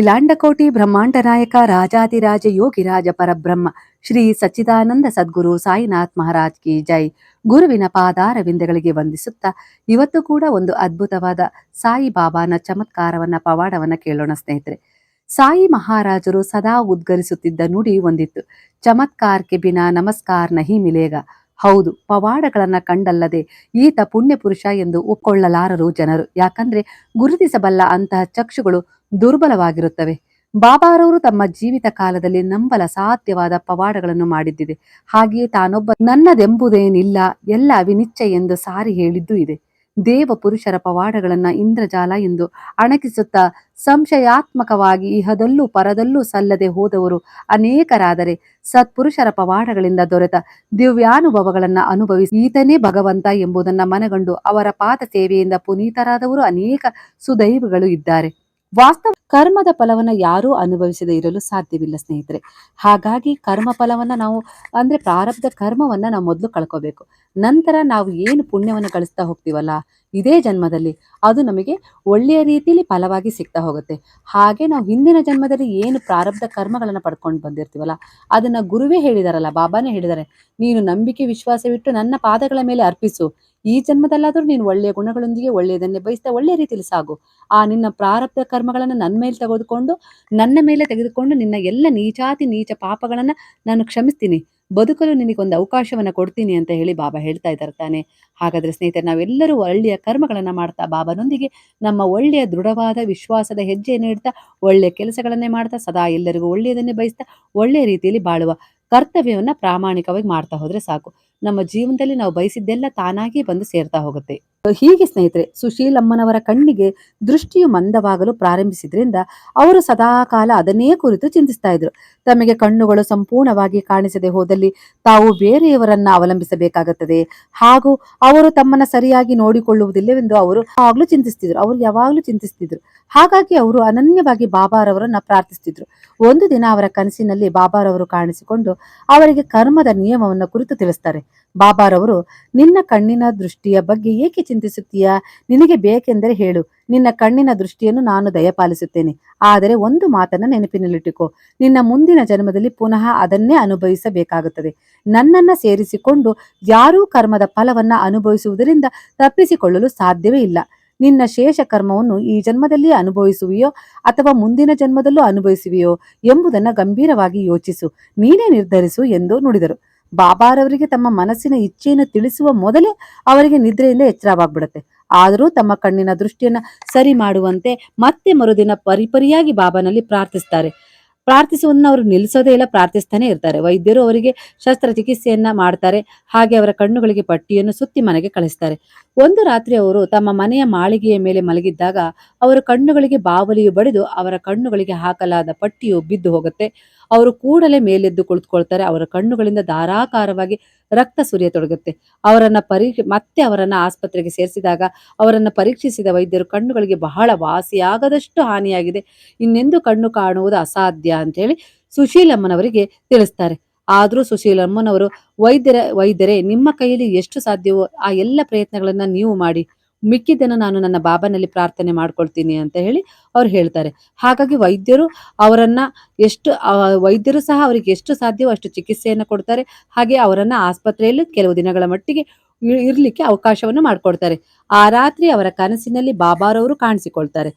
ಅಖಿಲಾಂಡಕೋಟಿ ಬ್ರಹ್ಮಾಂಡ ನಾಯಕ ರಾಜಾದಿರಾಜ ಯೋಗಿರಾಜ ಪರಬ್ರಹ್ಮ, ಶ್ರೀ ಸಚ್ಚಿದಾನಂದ ಸದ್ಗುರು ಸಾಯಿನಾಥ್ ಮಹಾರಾಜ್ ಕಿ ಜೈ. ಗುರುವಿನ ಪಾದಾರವಿಂದಗಳಿಗೆ ವಂದಿಸುತ್ತಾ ಇವತ್ತು ಕೂಡ ಒಂದು ಅದ್ಭುತವಾದ ಸಾಯಿ ಬಾಬಾನ ಚಮತ್ಕಾರವನ್ನ, ಪವಾಡವನ್ನ ಕೇಳೋಣ ಸ್ನೇಹಿತರೆ. ಸಾಯಿ ಮಹಾರಾಜರು ಸದಾ ಉದ್ಗರಿಸುತ್ತಿದ್ದ ನುಡಿ ಒಂದಿತ್ತು. ಚಮತ್ಕಾರ್ಕೆ ಬಿನಾ ನಮಸ್ಕಾರ್ ನಹಿ ಮಿಲೇಗ. ಹೌದು, ಪವಾಡಗಳನ್ನ ಕಂಡಲ್ಲದೆ ಈತ ಪುಣ್ಯ ಪುರುಷ ಎಂದು ಒಪ್ಪಿಕೊಳ್ಳಲಾರರು ಜನರು. ಯಾಕಂದ್ರೆ ಗುರುತಿಸಬಲ್ಲ ಅಂತಹ ಚಕ್ಷುಗಳು ದುರ್ಬಲವಾಗಿರುತ್ತವೆ. ಬಾಬಾರವರು ತಮ್ಮ ಜೀವಿತ ಕಾಲದಲ್ಲಿ ನಂಬಲ ಸಾಧ್ಯವಾದ ಪವಾಡಗಳನ್ನು ಮಾಡಿದ್ದಿದೆ. ಹಾಗೆಯೇ ತಾನೊಬ್ಬ ನನ್ನದೆಂಬುದೇನಿಲ್ಲ, ಎಲ್ಲ ಅವಿನಿಚ್ಚ ಎಂದು ಸಾರಿ ಹೇಳಿದ್ದೂ ಇದೆ. ದೇವ ಪುರುಷರ ಪವಾಡಗಳನ್ನ ಇಂದ್ರಜಾಲ ಎಂದು ಅಣಕಿಸುತ್ತಾ ಸಂಶಯಾತ್ಮಕವಾಗಿ ಇಹದಲ್ಲೂ ಪರದಲ್ಲೂ ಸಲ್ಲದೆ ಹೋದವರು ಅನೇಕರಾದರೆ ಸತ್ಪುರುಷರ ಪವಾಡಗಳಿಂದ ದೊರೆತ ದಿವ್ಯಾನುಭವಗಳನ್ನ ಅನುಭವಿಸಿ ಈತನೇ ಭಗವಂತ ಎಂಬುದನ್ನ ಮನಗಂಡು ಅವರ ಪಾದ ಸೇವೆಯಿಂದ ಪುನೀತರಾದವರು ಅನೇಕ ಸುದೈವಗಳು ಇದ್ದಾರೆ. ವಾಸ್ತವ ಕರ್ಮದ ಫಲವನ್ನ ಯಾರೂ ಅನುಭವಿಸದೇ ಇರಲು ಸಾಧ್ಯವಿಲ್ಲ ಸ್ನೇಹಿತರೆ. ಹಾಗಾಗಿ ಕರ್ಮ ಫಲವನ್ನ ನಾವು ಅಂದ್ರೆ ಪ್ರಾರಬ್ಧ ಕರ್ಮವನ್ನ ನಾವು ಮೊದಲು ಕಳ್ಕೋಬೇಕು. ನಂತರ ನಾವು ಏನು ಪುಣ್ಯವನ್ನು ಗಳಿಸ್ತಾ ಹೋಗ್ತೀವಲ್ಲ ಇದೇ ಜನ್ಮದಲ್ಲಿ ಅದು ನಮಗೆ ಒಳ್ಳೆಯ ರೀತಿಯಲ್ಲಿ ಫಲವಾಗಿ ಸಿಗ್ತಾ ಹೋಗುತ್ತೆ. ಹಾಗೆ ನಾವು ಹಿಂದಿನ ಜನ್ಮದಲ್ಲಿ ಏನು ಪ್ರಾರಬ್ಧ ಕರ್ಮಗಳನ್ನು ಪಡ್ಕೊಂಡು ಬಂದಿರ್ತೀವಲ್ಲ, ಅದನ್ನು ಗುರುವೇ ಹೇಳಿದಾರಲ್ಲ, ಬಾಬಾನೇ ಹೇಳಿದ್ದಾರೆ ನೀನು ನಂಬಿಕೆ ವಿಶ್ವಾಸವಿಟ್ಟು ನನ್ನ ಪಾದಗಳ ಮೇಲೆ ಅರ್ಪಿಸು. ಈ ಜನ್ಮದಲ್ಲಾದರೂ ನೀನು ಒಳ್ಳೆಯ ಗುಣಗಳೊಂದಿಗೆ ಒಳ್ಳೆಯದನ್ನೇ ಬಯಸ್ತಾ ಒಳ್ಳೆಯ ರೀತಿಯಲ್ಲಿ ಸಾಗು. ಆ ನಿನ್ನ ಪ್ರಾರಬ್ಧ ಕರ್ಮಗಳನ್ನು ನನ್ನ ಮೇಲೆ ತೆಗೆದುಕೊಂಡು, ನನ್ನ ಮೇಲೆ ತೆಗೆದುಕೊಂಡು ನಿನ್ನ ಎಲ್ಲ ನೀಚಾತಿ ನೀಚ ಪಾಪಗಳನ್ನು ನಾನು ಕ್ಷಮಿಸ್ತೀನಿ. ಬದುಕಲು ನಿನಗೊಂದು ಅವಕಾಶವನ್ನು ಕೊಡ್ತೀನಿ ಅಂತ ಹೇಳಿ ಬಾಬಾ ಹೇಳ್ತಾ ಇದ್ದಾರೆ ತಾನೆ. ಹಾಗಾದರೆ ಸ್ನೇಹಿತರೆ, ನಾವೆಲ್ಲರೂ ಒಳ್ಳೆಯ ಕರ್ಮಗಳನ್ನು ಮಾಡ್ತಾ ಬಾಬಾನೊಂದಿಗೆ ನಮ್ಮ ಒಳ್ಳೆಯ ದೃಢವಾದ ವಿಶ್ವಾಸದ ಹೆಜ್ಜೆಯನ್ನು ಇಡ್ತಾ ಒಳ್ಳೆಯ ಕೆಲಸಗಳನ್ನೇ ಮಾಡ್ತಾ, ಸದಾ ಎಲ್ಲರಿಗೂ ಒಳ್ಳೆಯದನ್ನೇ ಬಯಸ್ತಾ ಒಳ್ಳೆಯ ರೀತಿಯಲ್ಲಿ ಬಾಳುವ ಕರ್ತವ್ಯವನ್ನು ಪ್ರಾಮಾಣಿಕವಾಗಿ ಮಾಡ್ತಾ ಹೋದರೆ ಸಾಕು. ನಮ್ಮ ಜೀವನದಲ್ಲಿ ನಾವು ಬಯಸಿದ್ದೆಲ್ಲ ತಾನಾಗಿ ಬಂದು ಸೇರ್ತಾ ಹೋಗುತ್ತೆ. ಹೀಗೆ ಸ್ನೇಹಿತರೆ ಸುಶೀಲಮ್ಮನವರ ಕಣ್ಣಿಗೆ ದೃಷ್ಟಿಯು ಮಂದವಾಗಲು ಪ್ರಾರಂಭಿಸಿದ್ರಿಂದ ಅವರು ಸದಾಕಾಲ ಅದನ್ನೇ ಕುರಿತು ಚಿಂತಿಸ್ತಾ ಇದ್ರು. ತಮಗೆ ಕಣ್ಣುಗಳು ಸಂಪೂರ್ಣವಾಗಿ ಕಾಣಿಸದೆ ಹೋದಲ್ಲಿ ತಾವು ಬೇರೆಯವರನ್ನ ಅವಲಂಬಿಸಬೇಕಾಗುತ್ತದೆ. ಹಾಗೂ ಅವರು ತಮ್ಮನ್ನ ಸರಿಯಾಗಿ ನೋಡಿಕೊಳ್ಳುವುದಿಲ್ಲವೆಂದು ಅವರು ಯಾವಾಗ್ಲೂ ಚಿಂತಿಸ್ತಿದ್ರು. ಅವರು ಯಾವಾಗ್ಲೂ ಚಿಂತಿಸ್ತಿದ್ರು. ಹಾಗಾಗಿ ಅವರು ಅನನ್ಯವಾಗಿ ಬಾಬಾರವರನ್ನ ಪ್ರಾರ್ಥಿಸ್ತಿದ್ರು. ಒಂದು ದಿನ ಅವರ ಕನಸಿನಲ್ಲಿ ಬಾಬಾರವರು ಕಾಣಿಸಿಕೊಂಡು ಅವರಿಗೆ ಕರ್ಮದ ನಿಯಮವನ್ನು ಕುರಿತು ತಿಳಿಸ್ತಾರೆ. ಬಾಬಾರವರು, ನಿನ್ನ ಕಣ್ಣಿನ ದೃಷ್ಟಿಯ ಬಗ್ಗೆ ಏಕೆ ಚಿಂತಿಸುತ್ತೀಯಾ? ನಿನಗೆ ಬೇಕೆಂದರೆ ಹೇಳು. ನಿನ್ನ ಕಣ್ಣಿನ ದೃಷ್ಟಿಯನ್ನು ನಾನು ದಯಪಾಲಿಸುತ್ತೇನೆ. ಆದರೆ ಒಂದು ಮಾತನ್ನು ನೆನಪಿನಲ್ಲಿಟ್ಟುಕೋ. ನಿನ್ನ ಮುಂದಿನ ಜನ್ಮದಲ್ಲಿ ಪುನಃ ಅದನ್ನೇ ಅನುಭವಿಸಬೇಕಾಗುತ್ತದೆ. ನನ್ನನ್ನ ಸೇರಿಸಿಕೊಂಡು ಯಾರೂ ಕರ್ಮದ ಫಲವನ್ನು ಅನುಭವಿಸುವುದರಿಂದ ತಪ್ಪಿಸಿಕೊಳ್ಳಲು ಸಾಧ್ಯವೇ ಇಲ್ಲ. ನಿನ್ನ ಶೇಷ ಕರ್ಮವನ್ನು ಈ ಜನ್ಮದಲ್ಲಿ ಅನುಭವಿಸುವೆಯೋ ಅಥವಾ ಮುಂದಿನ ಜನ್ಮದಲ್ಲೂ ಅನುಭವಿಸುವೆಯೋ ಎಂಬುದನ್ನು ಗಂಭೀರವಾಗಿ ಯೋಚಿಸು. ನೀನೇ ನಿರ್ಧರಿಸು ಎಂದು ನುಡಿದರು. ಬಾಬಾರವರಿಗೆ ತಮ್ಮ ಮನಸ್ಸಿನ ಇಚ್ಛೆಯನ್ನು ತಿಳಿಸುವ ಮೊದಲೇ ಅವರಿಗೆ ನಿದ್ರೆಯಿಂದ ಎಚ್ಚರವಾಗ್ಬಿಡುತ್ತೆ. ಆದರೂ ತಮ್ಮ ಕಣ್ಣಿನ ದೃಷ್ಟಿಯನ್ನ ಸರಿ ಮಾಡುವಂತೆ ಮತ್ತೆ ಮರುದಿನ ಪರಿಪರಿಯಾಗಿ ಬಾಬಾನಲ್ಲಿ ಪ್ರಾರ್ಥಿಸ್ತಾರೆ. ಪ್ರಾರ್ಥಿಸುವುದನ್ನು ಅವರು ನಿಲ್ಲಿಸೋದೇ ಇಲ್ಲ, ಪ್ರಾರ್ಥಿಸ್ತಾನೆ ಇರ್ತಾರೆ. ವೈದ್ಯರು ಅವರಿಗೆ ಶಸ್ತ್ರಚಿಕಿತ್ಸೆಯನ್ನ ಮಾಡ್ತಾರೆ. ಹಾಗೆ ಅವರ ಕಣ್ಣುಗಳಿಗೆ ಪಟ್ಟಿಯನ್ನು ಸುತ್ತಿ ಮನೆಗೆ ಕಳಿಸ್ತಾರೆ. ಒಂದು ರಾತ್ರಿ ಅವರು ತಮ್ಮ ಮನೆಯ ಮಾಳಿಗೆಯ ಮೇಲೆ ಮಲಗಿದ್ದಾಗ ಅವರ ಕಣ್ಣುಗಳಿಗೆ ಬಾವಲಿಯು ಬಡಿದು ಅವರ ಕಣ್ಣುಗಳಿಗೆ ಹಾಕಲಾದ ಪಟ್ಟಿಯು ಬಿದ್ದು ಹೋಗುತ್ತೆ. ಅವರು ಕೂಡಲೇ ಮೇಲೆದ್ದು ಕುಳಿತುಕೊಳ್ತಾರೆ. ಅವರ ಕಣ್ಣುಗಳಿಂದ ಧಾರಾಕಾರವಾಗಿ ರಕ್ತ ಸುರಿಯತೊಡಗುತ್ತೆ ಅವರನ್ನ ಪರೀಕ್ಷೆ ಮತ್ತೆ ಅವರನ್ನ ಆಸ್ಪತ್ರೆಗೆ ಸೇರಿಸಿದಾಗ ಅವರನ್ನ ಪರೀಕ್ಷಿಸಿದ ವೈದ್ಯರು ಕಣ್ಣುಗಳಿಗೆ ಬಹಳ ವಾಸಿಯಾಗದಷ್ಟು ಹಾನಿಯಾಗಿದೆ. ಇನ್ನೆಂದು ಕಣ್ಣು ಕಾಣುವುದು ಅಸಾಧ್ಯ ಅಂತ ಹೇಳಿ ಸುಶೀಲಮ್ಮನವರಿಗೆ ತಿಳಿಸ್ತಾರೆ. ಆದರೂ ಸುಶೀಲಮ್ಮನವರು ವೈದ್ಯರ, ವೈದ್ಯರೇ, ನಿಮ್ಮ ಕೈಯಲ್ಲಿ ಎಷ್ಟು ಸಾಧ್ಯವೋ ಆ ಎಲ್ಲ ಪ್ರಯತ್ನಗಳನ್ನು ನೀವು ಮಾಡಿ. ಮಿಕ್ಕಿದ್ದನ್ನು ನಾನು ನನ್ನ ಬಾಬನಲ್ಲಿ ಪ್ರಾರ್ಥನೆ ಮಾಡ್ಕೊಳ್ತೀನಿ ಅಂತ ಹೇಳಿ ಅವ್ರು ಹೇಳ್ತಾರೆ. ಹಾಗಾಗಿ ವೈದ್ಯರು ಅವರನ್ನ ಎಷ್ಟು ವೈದ್ಯರು ಸಹ ಅವರಿಗೆ ಎಷ್ಟು ಸಾಧ್ಯವೋ ಅಷ್ಟು ಚಿಕಿತ್ಸೆಯನ್ನು ಕೊಡ್ತಾರೆ. ಹಾಗೆ ಅವರನ್ನ ಆಸ್ಪತ್ರೆಯಲ್ಲಿ ಕೆಲವು ದಿನಗಳ ಮಟ್ಟಿಗೆ ಇರ್ಲಿಕ್ಕೆ ಅವಕಾಶವನ್ನು ಮಾಡ್ಕೊಡ್ತಾರೆ. ಆ ರಾತ್ರಿ ಅವರ ಕನಸಿನಲ್ಲಿ ಬಾಬಾರವರು ಕಾಣಿಸಿಕೊಳ್ತಾರೆ.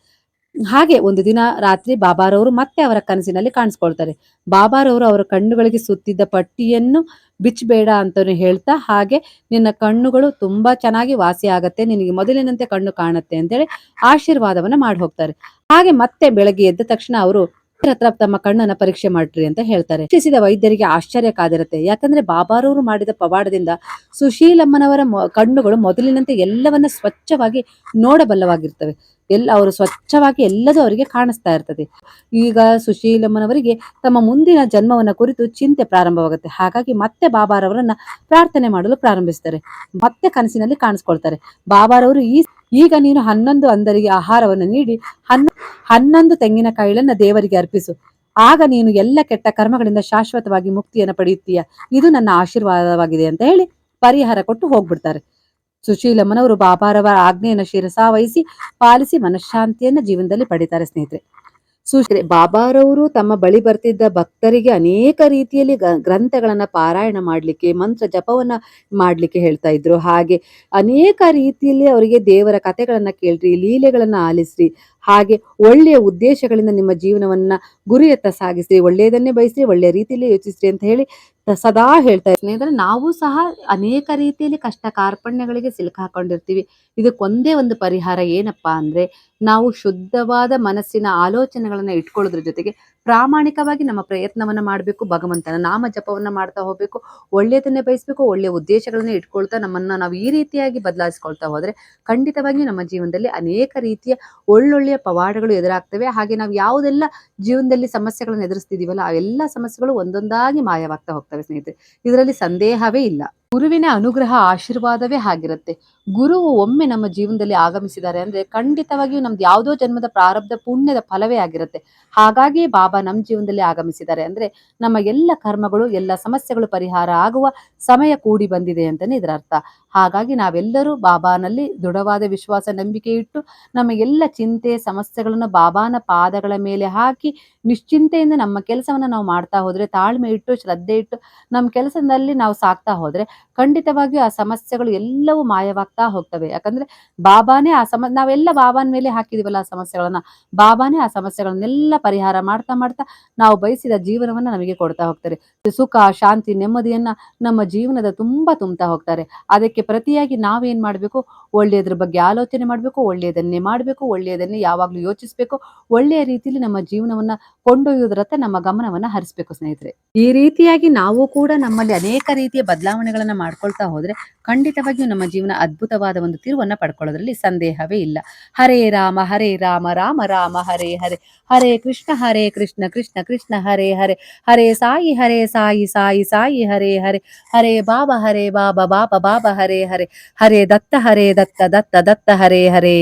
ಹಾಗೆ ಒಂದು ದಿನ ರಾತ್ರಿ ಬಾಬಾರವರು ಮತ್ತೆ ಅವರ ಕನಸಿನಲ್ಲಿ ಕಾಣಿಸ್ಕೊಳ್ತಾರೆ. ಬಾಬಾರವರು ಅವರ ಕಣ್ಣುಗಳಿಗೆ ಸುತ್ತಿದ್ದ ಪಟ್ಟಿಯನ್ನು ಬಿಚ್ಚಬೇಡ ಅಂತ ಹೇಳ್ತಾ, ಹಾಗೆ ನಿನ್ನ ಕಣ್ಣುಗಳು ತುಂಬಾ ಚೆನ್ನಾಗಿ ವಾಸಿ ಆಗತ್ತೆ, ನಿನಗೆ ಮೊದಲಿನಂತೆ ಕಣ್ಣು ಕಾಣುತ್ತೆ ಅಂತೇಳಿ ಆಶೀರ್ವಾದವನ್ನ ಮಾಡಿ ಹೋಗ್ತಾರೆ ಹಾಗೆ ಮತ್ತೆ ಬೆಳಗ್ಗೆ ಎದ್ದ ತಕ್ಷಣ ಅವರು ಹತ್ರ ತಮ್ಮ ಕಣ್ಣನ್ನ ಪರೀಕ್ಷೆ ಮಾಡ್ರಿ ಅಂತ ಹೇಳ್ತಾರೆ. ಚಿಕಿತ್ಸಿದ ವೈದ್ಯರಿಗೆ ಆಶ್ಚರ್ಯ ಕಾದಿರುತ್ತೆ. ಯಾಕಂದ್ರೆ ಬಾಬಾರವರು ಮಾಡಿದ ಪವಾಡದಿಂದ ಸುಶೀಲಮ್ಮನವರ ಕಣ್ಣುಗಳು ಮೊದಲಿನಂತೆ ಎಲ್ಲವನ್ನ ಸ್ವಚ್ಛವಾಗಿ ನೋಡಬಲ್ಲವಾಗಿರ್ತವೆ. ಎಲ್ಲ ಅವರು ಸ್ವಚ್ಛವಾಗಿ ಎಲ್ಲದೂ ಅವರಿಗೆ ಕಾಣಿಸ್ತಾ ಇರ್ತದೆ. ಈಗ ಸುಶೀಲಮ್ಮನವರಿಗೆ ತಮ್ಮ ಮುಂದಿನ ಜನ್ಮವನ್ನ ಕುರಿತು ಚಿಂತೆ ಪ್ರಾರಂಭವಾಗುತ್ತೆ. ಹಾಗಾಗಿ ಮತ್ತೆ ಬಾಬಾರವರನ್ನ ಪ್ರಾರ್ಥನೆ ಮಾಡಲು ಪ್ರಾರಂಭಿಸ್ತಾರೆ. ಮತ್ತೆ ಕನಸಿನಲ್ಲಿ ಕಾಣಿಸ್ಕೊಳ್ತಾರೆ. ಬಾಬಾರವರು ಈ, ಈಗ ನೀನು ಹನ್ನೊಂದು ಅಂದರಿಗೆ ಆಹಾರವನ್ನು ನೀಡಿ ಹನ್ನ ಹನ್ನೊಂದು ತೆಂಗಿನಕಾಯಿಗಳನ್ನ ದೇವರಿಗೆ ಅರ್ಪಿಸು. ಆಗ ನೀನು ಎಲ್ಲ ಕೆಟ್ಟ ಕರ್ಮಗಳಿಂದ ಶಾಶ್ವತವಾಗಿ ಮುಕ್ತಿಯನ್ನು ಪಡೆಯುತ್ತೀಯ. ಇದು ನನ್ನ ಆಶೀರ್ವಾದವಾಗಿದೆ ಅಂತ ಹೇಳಿ ಪರಿಹಾರ ಕೊಟ್ಟು ಹೋಗ್ಬಿಡ್ತಾರೆ. ಸುಶೀಲಮ್ಮನವರು ಬಾಬಾರವರ ಆಜ್ಞೆಯನ್ನು ಶಿರಸಾವಹಿಸಿ ಪಾಲಿಸಿ ಮನಃಶಾಂತಿಯನ್ನ ಜೀವನದಲ್ಲಿ ಪಡಿತಾರೆ ಸ್ನೇಹಿತರೆ. ಸುಶ್ರೀ ಬಾಬಾರವರು ತಮ್ಮ ಬಳಿ ಬರ್ತಿದ್ದ ಭಕ್ತರಿಗೆ ಅನೇಕ ರೀತಿಯಲ್ಲಿ ಗ್ರಂಥಗಳನ್ನ ಪಾರಾಯಣ ಮಾಡ್ಲಿಕ್ಕೆ, ಮಂತ್ರ ಜಪವನ್ನ ಮಾಡ್ಲಿಕ್ಕೆ ಹೇಳ್ತಾ ಇದ್ರು. ಹಾಗೆ ಅನೇಕ ರೀತಿಯಲ್ಲಿ ಅವರಿಗೆ ದೇವರ ಕಥೆಗಳನ್ನ ಕೇಳ್ರಿ, ಲೀಲೆಗಳನ್ನ ಆಲಿಸ್ರಿ. ಹಾಗೆ ಒಳ್ಳೆಯ ಉದ್ದೇಶಗಳಿಂದ ನಿಮ್ಮ ಜೀವನವನ್ನ ಗುರಿಯತ್ತ ಸಾಗಿಸ್ರಿ, ಒಳ್ಳೆಯದನ್ನೇ ಬಯಸ್ರಿ, ಒಳ್ಳೆಯ ರೀತಿಯಲ್ಲಿ ಯೋಚಿಸ್ರಿ ಅಂತ ಹೇಳಿ ಸದಾ ಹೇಳ್ತಾ ಅಂದ್ರೆ ನಾವು ಸಹ ಅನೇಕ ರೀತಿಯಲ್ಲಿ ಕಷ್ಟ ಕಾರ್ಪಣ್ಯಗಳಿಗೆ ಸಿಲುಕಾಕೊಂಡಿರ್ತೀವಿ ಇದಕ್ಕೊಂದೇ ಒಂದು ಪರಿಹಾರ ಏನಪ್ಪಾ ಅಂದ್ರೆ, ನಾವು ಶುದ್ಧವಾದ ಮನಸ್ಸಿನ ಆಲೋಚನೆಗಳನ್ನ ಇಟ್ಕೊಳ್ಳೋದ್ರ ಜೊತೆಗೆ ಪ್ರಾಮಾಣಿಕವಾಗಿ ನಮ್ಮ ಪ್ರಯತ್ನವನ್ನ ಮಾಡಬೇಕು, ಭಗವಂತನ ನಾಮ ಜಪವನ್ನ ಮಾಡ್ತಾ ಹೋಗ್ಬೇಕು ಒಳ್ಳೆಯದನ್ನೇ ಬಯಸ್ಬೇಕು, ಒಳ್ಳೆಯ ಉದ್ದೇಶಗಳನ್ನ ಇಟ್ಕೊಳ್ತಾ ನಮ್ಮನ್ನ ನಾವು ಈ ರೀತಿಯಾಗಿ ಬದಲಾಯಿಸ್ಕೊಳ್ತಾ ಹೋದ್ರೆ ಖಂಡಿತವಾಗಿಯೂ ನಮ್ಮ ಜೀವನದಲ್ಲಿ ಅನೇಕ ರೀತಿಯ ಒಳ್ಳೊಳ್ಳೆಯ ಪವಾಡಗಳು ಎದುರಾಗ್ತವೆ. ಹಾಗೆ ನಾವು ಯಾವುದೆಲ್ಲ ಜೀವನದಲ್ಲಿ ಸಮಸ್ಯೆಗಳನ್ನು ಎದುರಿಸ್ತಿದೀವಲ್ಲ ಆ ಎಲ್ಲ ಸಮಸ್ಯೆಗಳು ಒಂದೊಂದಾಗಿ ಮಾಯವಾಗ್ತಾ ಹೋಗ್ತವೆ ಸ್ನೇಹಿತರೆ. ಇದರಲ್ಲಿ ಸಂದೇಹವೇ ಇಲ್ಲ. ಗುರುವಿನ ಅನುಗ್ರಹ ಆಶೀರ್ವಾದವೇ ಆಗಿರುತ್ತೆ. ಗುರು ಒಮ್ಮೆ ನಮ್ಮ ಜೀವನದಲ್ಲಿ ಆಗಮಿಸಿದ್ದಾರೆ ಅಂದ್ರೆ ಖಂಡಿತವಾಗಿಯೂ ನಮ್ದು ಯಾವುದೋ ಜನ್ಮದ ಪ್ರಾರಬ್ಧ ಪುಣ್ಯದ ಫಲವೇ ಆಗಿರುತ್ತೆ. ಹಾಗಾಗಿ ಬಾಬಾ ನಮ್ಮ ಜೀವನದಲ್ಲಿ ಆಗಮಿಸಿದ್ದಾರೆ ಅಂದ್ರೆ ನಮ್ಮ ಎಲ್ಲ ಕರ್ಮಗಳು, ಎಲ್ಲ ಸಮಸ್ಯೆಗಳು ಪರಿಹಾರ ಆಗುವ ಸಮಯ ಕೂಡಿ ಬಂದಿದೆ ಅಂತಾನೆ ಇದರ ಅರ್ಥ. ಹಾಗಾಗಿ ನಾವೆಲ್ಲರೂ ಬಾಬಾನಲ್ಲಿ ದೃಢವಾದ ವಿಶ್ವಾಸ, ನಂಬಿಕೆ ಇಟ್ಟು ನಮ್ಮ ಎಲ್ಲ ಚಿಂತೆ, ಸಮಸ್ಯೆಗಳನ್ನು ಬಾಬಾನ ಪಾದಗಳ ಮೇಲೆ ಹಾಕಿ ನಿಶ್ಚಿಂತೆಯಿಂದ ನಮ್ಮ ಕೆಲಸವನ್ನು ನಾವು ಮಾಡ್ತಾ ಹೋದ್ರೆ ತಾಳ್ಮೆ ಇಟ್ಟು, ಶ್ರದ್ಧೆ ಇಟ್ಟು ನಮ್ಮ ಕೆಲಸದಲ್ಲಿ ನಾವು ಸಾಕ್ತಾ ಹೋದ್ರೆ ಖಂಡಿತವಾಗಿಯೂ ಆ ಸಮಸ್ಯೆಗಳು ಎಲ್ಲವೂ ಮಾಯವಾಗ್ತಾ ಹೋಗ್ತವೆ. ಯಾಕಂದ್ರೆ ಬಾಬಾನೇ ಆ ಸಮ, ನಾವೆಲ್ಲ ಬಾಬಾನ ಮೇಲೆ ಹಾಕಿದೀವಲ್ಲ ಆ ಸಮಸ್ಯೆಗಳನ್ನ. ಬಾಬಾನೇ ಆ ಸಮಸ್ಯೆಗಳನ್ನೆಲ್ಲ ಪರಿಹಾರ ಮಾಡ್ತಾ ಮಾಡ್ತಾ ನಾವು ಬಯಸಿದ ಜೀವನವನ್ನ ನಮಗೆ ಕೊಡ್ತಾ ಹೋಗ್ತಾರೆ. ಸುಖ, ಶಾಂತಿ, ನೆಮ್ಮದಿಯನ್ನ ನಮ್ಮ ಜೀವನದ ತುಂಬಾ ತುಂಬ್ತಾ ಹೋಗ್ತಾರೆ. ಅದಕ್ಕೆ ಪ್ರತಿಯಾಗಿ ನಾವೇನ್ ಮಾಡ್ಬೇಕು? ಒಳ್ಳೆಯದ್ರ ಬಗ್ಗೆ ಆಲೋಚನೆ ಮಾಡ್ಬೇಕು, ಒಳ್ಳೆಯದನ್ನೇ ಮಾಡ್ಬೇಕು, ಒಳ್ಳೆಯದನ್ನೇ ಯಾವಾಗ್ಲೂ ಯೋಚಿಸ್ಬೇಕು, ಒಳ್ಳೆಯ ರೀತಿಯಲ್ಲಿ ನಮ್ಮ ಜೀವನವನ್ನ ಕೊಂಡೊಯ್ಯುವುದರತ್ತ ನಮ್ಮ ಗಮನವನ್ನ ಹರಿಸ್ಬೇಕು ಸ್ನೇಹಿತರೆ. ಈ ರೀತಿಯಾಗಿ ನಾವು ಕೂಡ ನಮ್ಮಲ್ಲಿ ಅನೇಕ ರೀತಿಯ ಬದಲಾವಣೆಗಳನ್ನ ಮಾಡ್ಕೊಳ್ತಾ ಹೋದ್ರೆ ಖಂಡಿತವಾಗಿಯೂ ನಮ್ಮ ಜೀವನ ಅದ್ಭುತವಾದ ಒಂದು ತಿರುವನ್ನ ಪಡ್ಕೊಳ್ಳೋದ್ರಲ್ಲಿ ಸಂದೇಹವೇ ಇಲ್ಲ. ಹರೇ ರಾಮ ಹರೇ ರಾಮ ರಾಮ ರಾಮ, ಹರೇ ಹರೇ. ಹರೇ ಕೃಷ್ಣ ಹರೇ ಕೃಷ್ಣ ಕೃಷ್ಣ ಕೃಷ್ಣ, ಹರೇ ಹರೇ. ಹರೇ ಸಾಯಿ ಹರೇ ಸಾಯಿ ಸಾಯಿ ಸಾಯಿ, ಹರೇ ಹರೇ. ಹರೇ ಬಾಬಾ ಹರೇ ಬಾಬಾ ಬಾಬಾ ಬಾಬಾ, ಹರೇ ಹರೇ. ಹರೇ ದತ್ತ ಹರೇ ದತ್ತ ದತ್ತ ದತ್ತ, ಹರೇ ಹರೇ.